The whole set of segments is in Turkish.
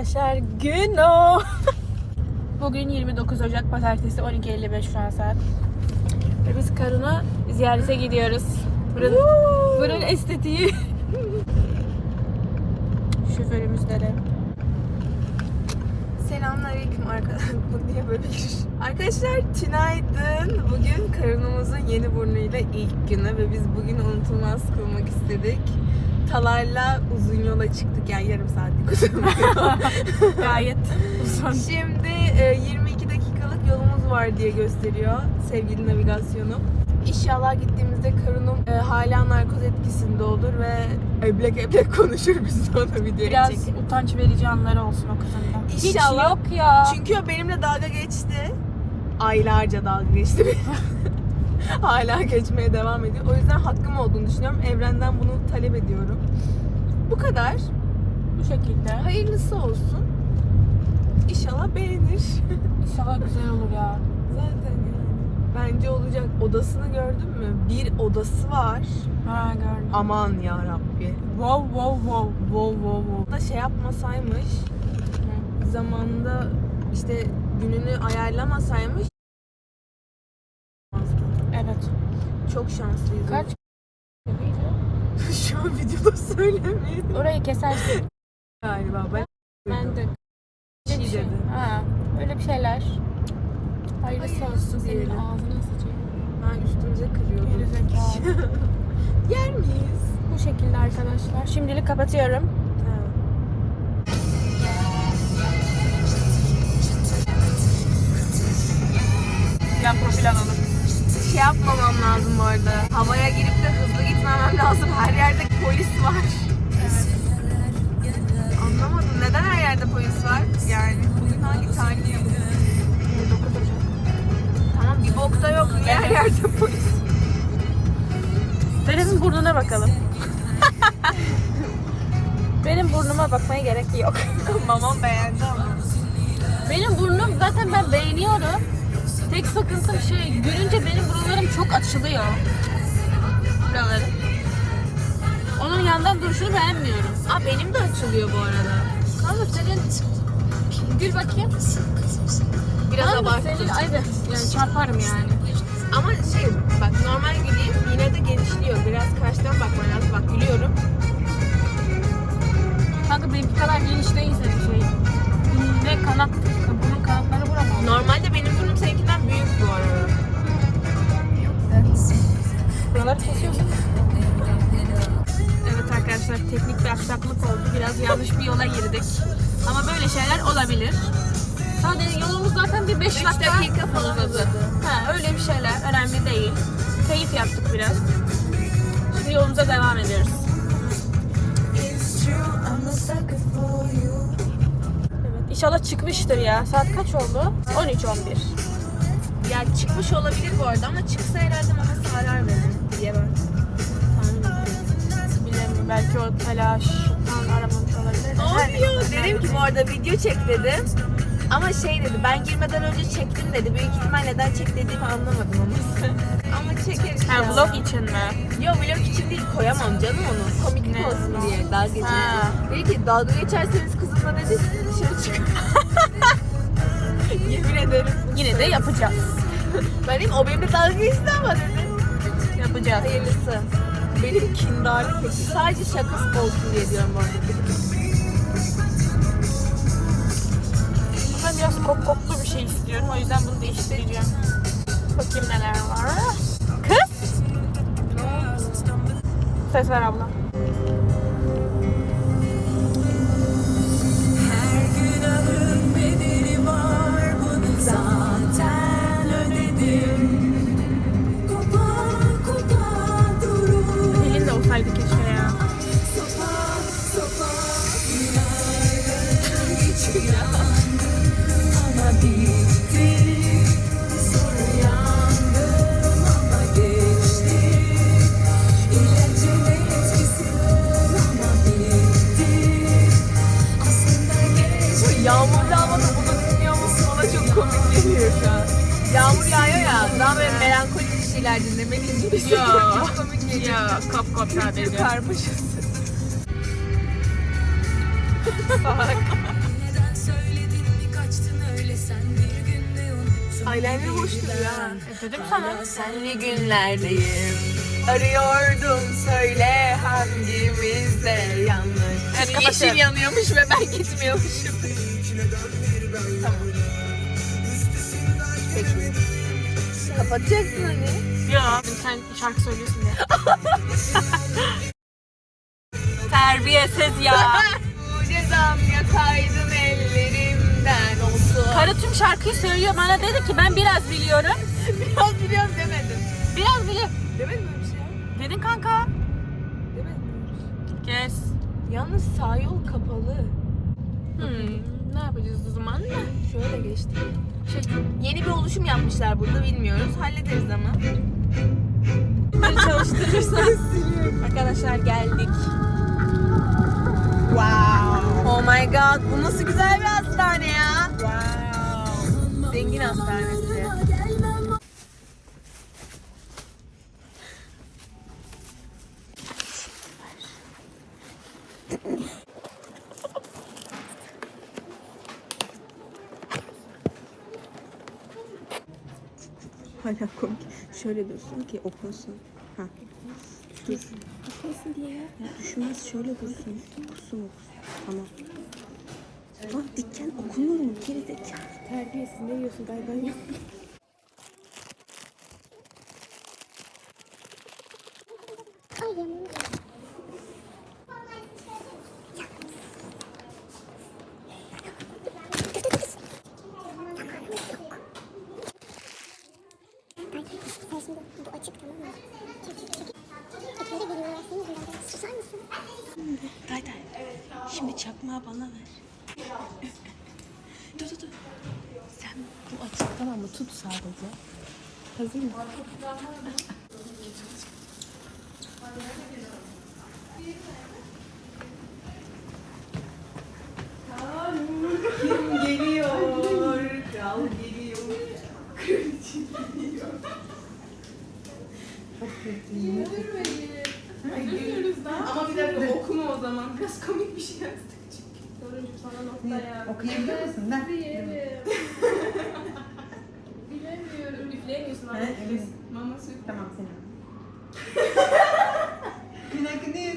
arkadaşlar gün o. Bugün 29 Ocak Pazartesi 12.55 şu an saat. Ve biz Karun'u ziyarete gidiyoruz. Buranın, buranın estetiği. Şoförümüzlere. Selamünaleyküm arkadaşlar. Niye böyle giriş? Arkadaşlar tünaydın. Bugün karınımızın yeni burnuyla ilk günü ve biz bugün unutulmaz kılmak istedik. Talarla uzun yola çıktık yani yarım saatlik uzun bir. Gayet uzun. Şimdi e, 22 dakikalık yolumuz var diye gösteriyor sevgili navigasyonum. İnşallah gittiğimizde karınım e, hala narkoz etkisinde olur ve eblek eblek konuşur biz sonra videoya Biraz çekip. utanç verici anları olsun o kızın da. İnşallah. Hiç yok ya. Çünkü o benimle dalga geçti. Aylarca dalga geçti. Hala geçmeye devam ediyor. O yüzden hakkım olduğunu düşünüyorum. Evrenden bunu talep ediyorum. Bu kadar. Bu şekilde. Hayırlısı olsun. İnşallah beğenir. İnşallah güzel olur ya. Zaten. Bence olacak. Odasını gördün mü? Bir odası var. Ha gördüm. Aman ya Rabbi. Wow wow wow. Wow wow wow. Da şey yapmasaymış. Zamanında işte gününü ayarlamasaymış. Evet. Çok şanslıyız. Kaç? Şu an videoda söylemeyin. Orayı kesersin. Galiba ben. Ben de. Bir şey dedi. Ha, öyle bir şeyler. Hayırlısı olsun senin diyelim. ağzına sıçayım. Ha üstümüze kırıyordu. Gerizekalı. Yer miyiz? Bu şekilde arkadaşlar. Şimdilik kapatıyorum. Plan profil alalım. Şey yapmamam lazım bu arada. Havaya girip de hızlı gitmemem lazım. Her yerde polis var. Gerek yok. Mamam beğendi ama. Benim burnum zaten ben beğeniyorum. Tek sıkıntım şey, gülünce benim buralarım çok açılıyor. Buraları. Onun yandan duruşunu beğenmiyorum. Aa benim de açılıyor bu arada. Kanka senin gül bakayım. Biraz Kanka abarttım. senin evet yani çarparım yani. Ama şey bak normal güleyim yine de genişliyor. Biraz karşıdan bakman lazım. Bak gülüyorum. Kanka benimki kadar geniş değil senin şey. Ve kanat, bunun kanatları buram Normalde benim burnum seninkinden büyük bu arada. Buraları kesiyorsun. Evet arkadaşlar teknik bir aksaklık oldu. Biraz yanlış bir yola girdik. Ama böyle şeyler olabilir. Sadece yolumuz zaten bir 5 Üç dakika. dakika falan uzadı. Ha, öyle bir şeyler önemli değil. Keyif yaptık biraz. Şimdi yolumuza devam ediyoruz. İnşallah çıkmıştır ya. Saat kaç oldu? 13.11. Ya çıkmış olabilir bu arada ama çıksa herhalde babası arar beni diye ben tahmin ediyorum. Bilemiyorum. Belki o telaştan aramamış olabilir. Ne oluyor? Dedim ki bu arada video çek dedim. Ama şey dedi ben girmeden önce çektim dedi. Büyük ihtimal neden çek dediğimi anlamadım onu. ama çekeriz Ha, ya. vlog için mi? Yo vlog için değil koyamam canım onu. Komiklik Ne? olsun diye dalga geçelim. Ha. Dedi ki dalga geçerseniz kızımla dedi dışarı çıkın. Yemin ederim. Yine de yapacağız. Ben dedim o benimle dalga geçti ama dedi. Yapacağız. Hayırlısı. Benim kindarlık. Sadece şakası olsun diye diyorum bu arada. Biraz kok koklu bir şey istiyorum. O yüzden bunu değiştireceğim. Bakayım neler var. Kız! Ses ver abla. Yağmurlu havada bunu dinliyormuş bana çok komik geliyor şu an. Yağmur yağıyor ya, daha böyle melankolik bir şeyler dinlemek için de çok komik geliyor. Ya, kap kap sadece. Karmaşası. Eyeliner hoştur ya. E dedim sana. Senli günlerdeyim. Arıyordum söyle hangimizde yanlış. Yani yeşil yanıyormuş ve ben gitmiyormuşum. tamam. Peki. Kapatacaksın hani. Ya. Sen şarkı söylüyorsun diye. Terbiyesiz ya. Cezam yakaydın ellerimden olsun. Karı tüm şarkıyı söylüyor. Bana dedi ki ben biraz biliyorum. Biraz biliyorum demedim. Biraz biliyorum. Demedim mi bir şey? Dedin kanka. Demedim mi? Kes. Yalnız sağ yol kapalı. Hmm, ne yapacağız o zaman? Şöyle geçtik. Şey, yeni bir oluşum yapmışlar burada bilmiyoruz. Hallederiz ama. Beni çalıştırırsan. Arkadaşlar geldik. Wow. Oh my god bu nasıl güzel bir hastane ya. Wow. Zengin hastanesi. Hala komik. Şöyle dursun ki okunsun. Ha. Dur. Okunsun diye ya. düşmez şöyle dursun. Okusun okusun. Tamam. Lan dikken okunur mu? Geri zekalı. Terbiyesiz ne diyorsun? Galiba yok. Sen şimdi bu açık tamam mı? Çek çek çek. Ekleri geliyor senin yüzünden. Susar mısın? Day day. Çakmağı bana ver. dur dur dur. Sen bu açık tamam mı? Tut sadece. Hazır mı? Geliyor. Kral geliyor. Ama bir dakika okuma o zaman. Biraz komik bir şey yazdık Okuyabiliyor musun? Ben. Bilemiyorum. Üfleyemiyorsun ama. Evet, evet. Mama süt. Tamam senin. bir dakika ne?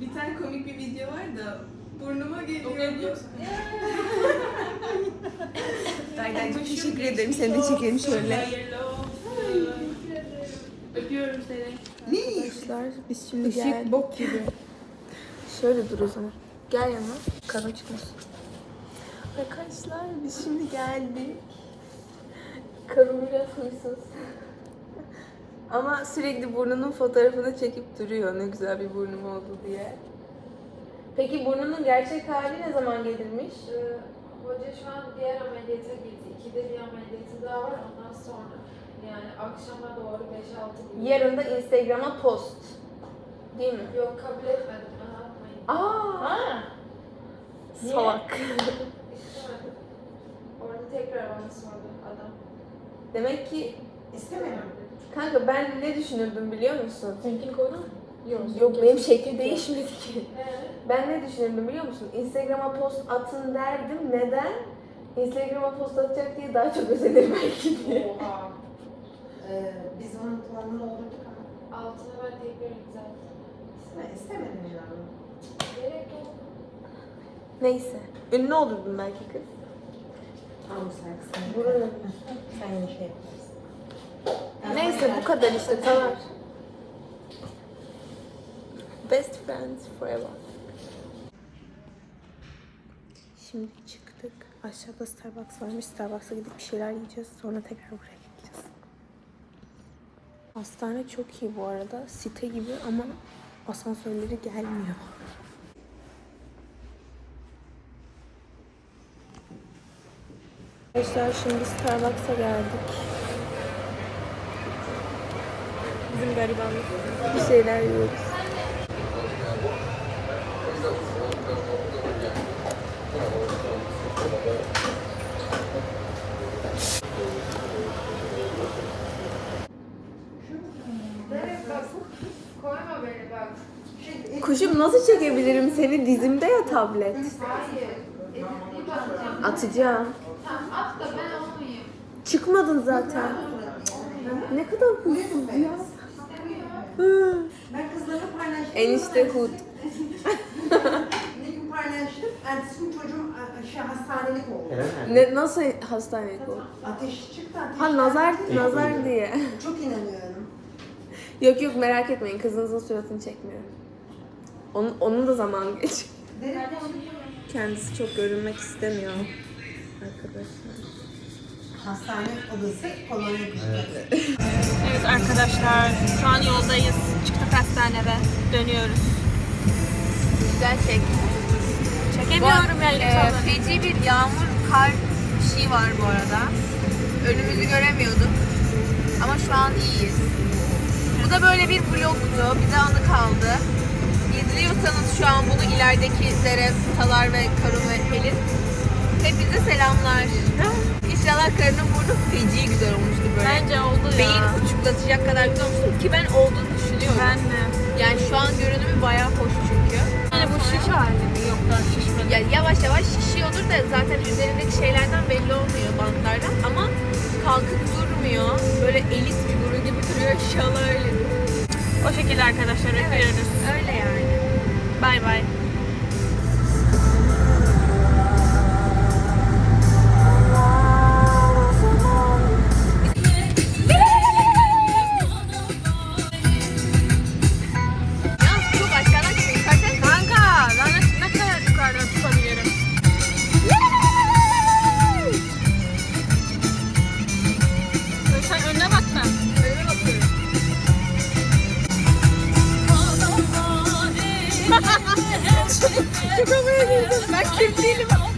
Bir tane komik bir video var da burnuma geliyor. Okuyabiliyor musun? Daydan çok Teşekkür ederim. Seni de çekelim şöyle. Öpüyorum seni. Arkadaşlar biz şimdi Işık geldik. bok gibi. Şöyle dur o zaman. Gel yana. Karın çıkmasın. Arkadaşlar biz şimdi geldik. Karım biraz huysuz. Ama sürekli burnunun fotoğrafını çekip duruyor ne güzel bir burnum oldu diye. Peki burnunun gerçek hali ne zaman gelirmiş? Ee, Hoca şu an diğer ameliyata girdi. İkide bir ameliyatı daha var ondan sonra. Yani akşama doğru 5-6 gün. Yarın da Instagram'a post. Değil mi? Yok kabul etmedim. Yapmayın. Aa, Ha. salak. İstemedim. Orada tekrar bana sordu adam. Demek ki İstemiyorum. kanka ben ne düşünürdüm biliyor musun? Seninkini koydun mu? Yok. Yok benim şekli değişmedi ki. Ben ne düşünürdüm biliyor musun? Instagram'a post atın derdim. Neden? Instagram'a post atacak diye daha çok özenir belki diye. oha. Ee, biz onun puanını olurduk ama. Altına ben tekrar attım. İsteme, istemedim inanın. Neyse. Ünlü olurdum belki kız. Tamam sen. Sen yine şey yaparsın. Neyse bu kadar işte tamam. Best friends forever. Şimdi çıktık. Aşağıda Starbucks varmış. Starbucks'a gidip bir şeyler yiyeceğiz. Sonra tekrar buraya gideceğiz. Hastane çok iyi bu arada. Site gibi ama asansörleri gelmiyor. Arkadaşlar şimdi Starbucks'a geldik. Bizim garibanlık. Bir şeyler yiyoruz. Kuşum nasıl çekebilirim seni dizimde ya tablet. Bakacağım. Atacağım. Tamam at da ben olmayayım. Çıkmadın zaten. Ne kadar huysuz ya. Ben kızlarla paylaştım. Enişte hut. Ne gün paylaştım. Ertesi gün çocuğum şey hastanelik oldu. Ne, nasıl hastaneye oldu? Ateş çıktı ateş. Ha nazar, nazar diye. Çok inanıyorum. Yok yok merak etmeyin kızınızın suratını çekmiyorum. Onun, onun da zaman geç. Kendisi çok görünmek istemiyor arkadaşlar. Hastane odası kolonya evet. Evet arkadaşlar şu an yoldayız. Çıktık hastaneden. Dönüyoruz. Güzel çek. Çekemiyorum ya e, insanları. feci bir yağmur, kar bir şey var bu arada. Önümüzü göremiyorduk. Ama şu an iyiyiz. Bu da böyle bir vlogtu. Bize anı kaldı. İzliyorsanız şu an bunu ilerideki Dere, Talar ve Karun ve Pelin. Hepinize selamlar. İnşallah karının burnu feci güzel olmuştu böyle. Bence oldu ya. Beyin uçuklatacak kadar güzel olmuştu ki ben olduğunu düşünüyorum. Ben de. Yani şu an görünümü bayağı hoş çünkü. Yani bu şiş halde mi? Yok daha şişmedi. Yani yavaş yavaş şişiyordur da zaten üzerindeki şeylerden belli olmuyor bantlardan ama kalkıp durmuyor. Böyle elit burun gibi duruyor inşallah öyledir. O şekilde arkadaşlar öpüyoruz. Öyle yani. Bay bay. Havaya girdim. Ben Kürt değilim.